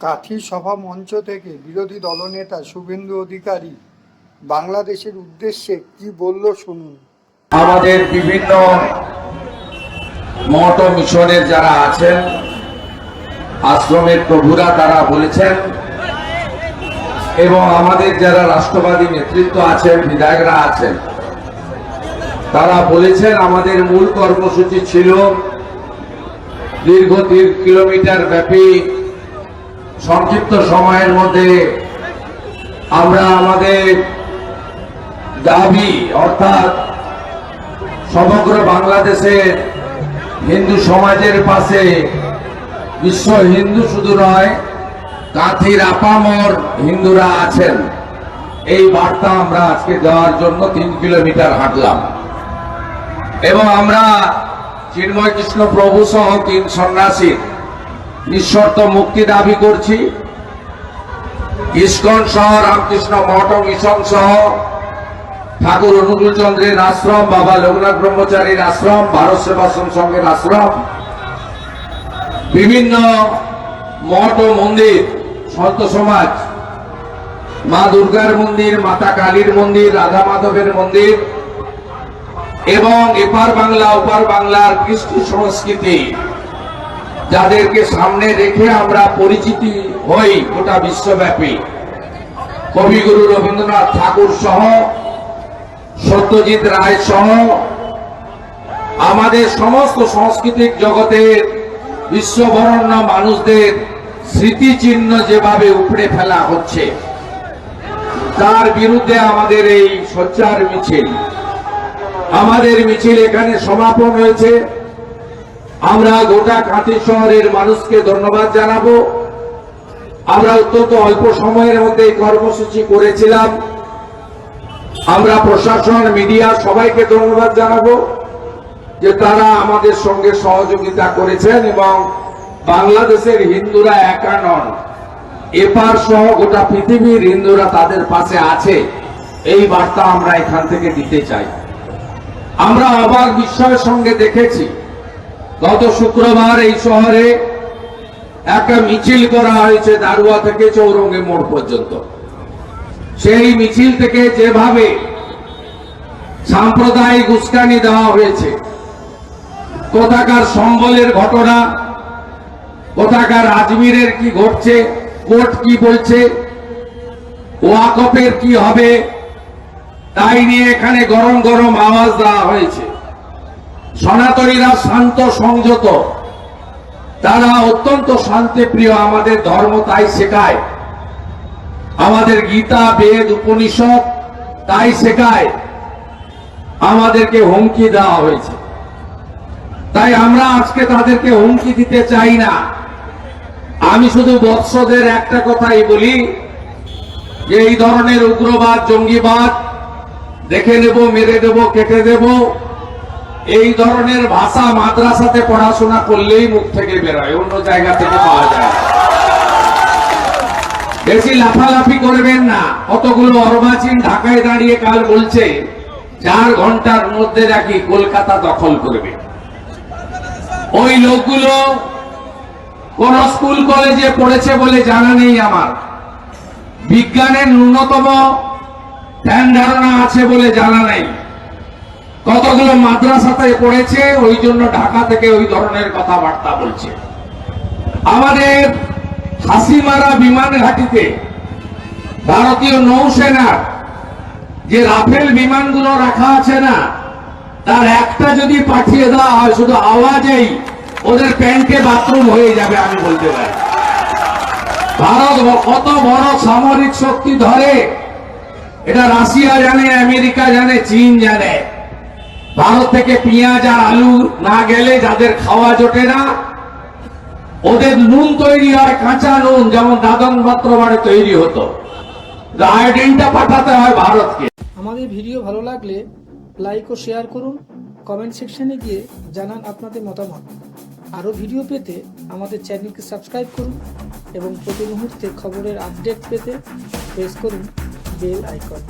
কাঠি সভা মঞ্চ থেকে বিরোধী দলনেতা শুভেন্দু অধিকারী বাংলাদেশের উদ্দেশ্যে কি বলল শুনুন। আমাদের বিভিন্ন মঠ মিশনের যারা আছেন, আশ্রমের প্রভুরা তারা বলেছেন, এবং আমাদের যারা রাষ্ট্রবাদী নেতৃত্ব আছেন, বিধায়করা আছেন, তারা বলেছেন আমাদের মূল কর্মসূচি ছিল দীর্ঘ তিন কিলোমিটার ব্যাপী সংক্ষিপ্ত সময়ের মধ্যে আমরা আমাদের দাবি, অর্থাৎ সমগ্র বাংলাদেশের হিন্দু সমাজের পাশে বিশ্ব হিন্দু শুধু নয় কাঁথির আপামর হিন্দুরা আছেন। এই বার্তা আমরা আজকে দেওয়ার জন্য তিন কিলোমিটার হাঁটলাম। এবং আমরা চিন্ময় কৃষ্ণ প্রভু সহ তিন সন্ন্যাসীর নিঃশর্ত মুক্তি দাবি করছি। ইস্কন সহ রামকৃষ্ণ মঠ মিশন সহ ঠাকুর অনুকূল চন্দ্রের আশ্রম, বাবা লোকনাথ ব্রহ্মচারীর আশ্রম, ভারত সেবাশ্রম সংঘের আশ্রম। বিভিন্ন মঠ ও মন্দির, সন্ত সমাজ, মা দুর্গার মন্দির, মাতা কালীর মন্দির, রাধা মাধবের মন্দির এবং এপার বাংলা, ওপার বাংলার কৃষ্টি সংস্কৃতি। যাদেরকে সামনে রেখে আমরা পরিচিতি হই গোটা বিশ্বব্যাপী। কবিগুরু রবীন্দ্রনাথ ঠাকুর সহ, সত্যজিৎ রায় সহ, আমাদের সমস্ত সাংস্কৃতিক জগতের বিশ্ববরণ্য মানুষদের স্মৃতিচিহ্ন যেভাবে উপড়ে ফেলা হচ্ছে, তার বিরুদ্ধে আমাদের এই সোচ্চার মিছিল। আমাদের মিছিল এখানে সমাপন হয়েছে। আমরা গোটা কাঁথি শহরের মানুষকে ধন্যবাদ জানাব। আমরা অত্যন্ত অল্প সময়ের মধ্যে এই কর্মসূচি করেছিলাম। আমরা প্রশাসন, মিডিয়া সবাইকে ধন্যবাদ জানাব যে তারা আমাদের সঙ্গে সহযোগিতা করেছেন এবং বাংলাদেশের হিন্দুরা একা নন। এপার সহ গোটা পৃথিবীর হিন্দুরা তাদের পাশে আছে। এই বার্তা আমরা এখান থেকে দিতে চাই। আমরা অবাক বিস্ময়ের সঙ্গে দেখেছি গত শুক্রবার এই শহরে একটা মিছিল করা হয়েছে দারুয়া থেকে চৌরঙ্গি মোড় পর্যন্ত। সেই মিছিল থেকে যেভাবে সাম্প্রদায়িক উস্কানি দেওয়া হয়েছে, কোথাকার সম্বলের ঘটনা, কোথাকার আজমিরের কি ঘটছে, কোর্ট কি বলছে, ওয়াকফের কি হবে, তাই নিয়ে এখানে গরম গরম আওয়াজ দেওয়া হয়েছে। সনাতনীরা শান্ত সংযত। তারা অত্যন্ত শান্তিপ্রিয়, আমাদের ধর্ম তাই শেখায়। আমাদের গীতা, বেদ, উপনিষদ তাই শেখায়। আমাদেরকে হুমকি দেওয়া হয়েছে। তাই আমরা আজকে তাদেরকে হুমকি দিতে চাই না। আমি শুধু বৎসদের একটা কথাই বলি, যে এই ধরনের উগ্রবাদ, জঙ্গিবাদ দেখে নেব, মেরে দেব, কেটে দেব। এই ধরনের ভাষা মাদ্রাসাতে পড়াশোনা করলেই মুখ থেকে বেরোয়, অন্য জায়গা থেকে পাওয়া যায়। বেশি লাফালাফি করবেন না। কতগুলো অর্বাচীন ঢাকায় দাঁড়িয়ে কাল বলছে, চার ঘণ্টার মধ্যে নাকি কলকাতা দখল করবে। ওই লোকগুলো কোন স্কুল কলেজে পড়েছে বলে জানা নেই আমার। বিজ্ঞানের ন্যূনতম ধ্যান ধারণা আছে বলে জানা নেই। কতগুলো মাদ্রাসাতে পড়েছে, ওই জন্য ঢাকা থেকে ওই ধরনের কথাবার্তা বলছে। আমাদের হাসিমারা বিমান ঘাটিতে ভারতীয় নৌসেনার যে রাফেল বিমানগুলো রাখা আছে না, তার একটা যদি পাঠিয়ে দেওয়া হয়, শুধু আওয়াজেই ওদের প্যান্টে বাথরুম হয়ে যাবে, আমি বলতে পারি। ভারত কত বড় সামরিক শক্তি ধরে, এটা রাশিয়া জানে, আমেরিকা জানে, চীন জানে। ভারত থেকে পেঁয়াজ আর আলু না গেলে যাদের খাওয়া জোটে না, ওদের নুন তৈরি হয়, কাঁচা নুন, যেমন দাদন পাত্র বাড়ে তৈরি হতো। আয়োডিনটা পাঠাতে হয় ভারতকে। আমাদের ভিডিও ভালো লাগলে লাইক ও শেয়ার করুন, কমেন্ট সেকশনে গিয়ে জানান আপনাদের মতামত। আরও ভিডিও পেতে আমাদের চ্যানেলকে সাবস্ক্রাইব করুন এবং প্রতি মুহূর্তে খবরের আপডেট পেতে প্রেস করুন বেল আইকন।